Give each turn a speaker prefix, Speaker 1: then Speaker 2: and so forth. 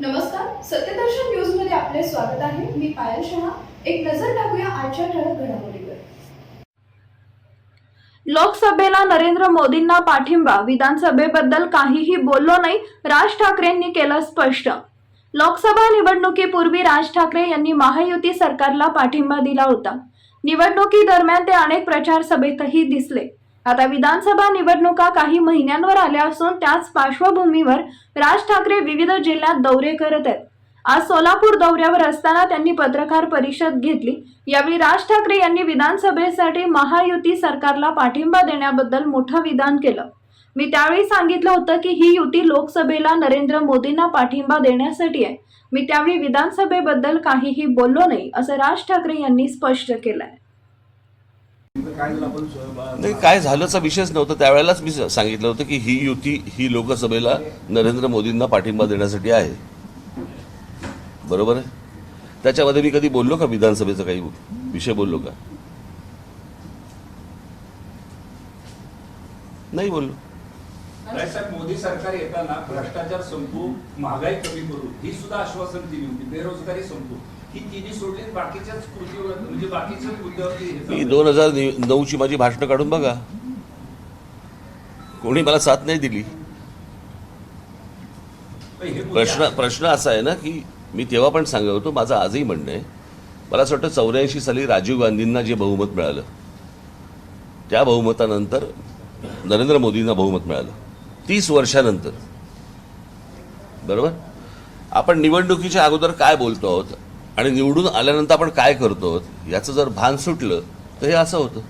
Speaker 1: नमस्कार सत्यदर्शन न्यूजमध्ये आपले स्वागत आहे. मी पायल शहा. एक नजर टाकूया आजच्या ठळक घडामोडीवर. लोकसभेला नरेंद्र मोदींना पाठिंबा. विधानसभेबद्दल काहीही बोललो नाही राज ठाकरेंनी केलं स्पष्ट. लोकसभा निवडणुकीपूर्वी राज ठाकरे यांनी महायुती सरकारला पाठिंबा दिला होता. निवडणुकी दरम्यान ते अनेक प्रचार सभेतही दिसले. आता विधानसभा निवडणुका काही महिन्यांवर आल्या असून त्याच पार्श्वभूमीवर राज ठाकरे विविध जिल्ह्यात दौरे करत आहेत. आज सोलापूर दौऱ्यावर असताना त्यांनी पत्रकार परिषद घेतली. यावेळी राज ठाकरे यांनी विधानसभेसाठी महायुती सरकारला पाठिंबा देण्याबद्दल मोठं विधान केलं. मी त्यावेळी सांगितलं होतं की ही युती लोकसभेला नरेंद्र मोदींना पाठिंबा देण्यासाठी आहे. मी त्यावेळी विधानसभेबद्दल काहीही बोललो नाही असं राज ठाकरे यांनी स्पष्ट केलंय.
Speaker 2: नाही काय झाल्याचा विषयच नव्हता. त्यावेळेलाच मी सांगितलं होतं की ही युती ही लोकसभेला नरेंद्र मोदींना पाठिंबा देण्यासाठी आहे. बरोबर आहे? त्याच्यामध्ये मी कधी बोललो का विधानसभेचा काही विषय बोललो का? नाही बोललो.
Speaker 3: नाही मोदी सरकार येताना भ्रष्टाचार संपू महागाई कमी करू ही सुद्धा आश्वासन दिली होती. बेरोजगारी संपू ही तिन्ही सोडली. म्हणजे
Speaker 2: मी. दोन हजार नऊची माझी भाषणं काढून बघा. कोणी मला साथ नाही दिली. प्रश्न प्रश्न असा आहे ना की मी तेव्हा पण सांगत होतो माझं आजही म्हणणं आहे. मला असं वाटतं चौऱ्याऐंशी साली राजीव गांधींना जे बहुमत मिळालं त्या बहुमतानंतर नरेंद्र मोदींना बहुमत मिळालं. तीस वर्षानंतर. बरोबर? आपण निवडणुकीच्या अगोदर काय बोलतो आहोत? आणि निवडून आल्यानंतर आपण काय करतो याचं जर भान सुटलं तर हे असं होतं.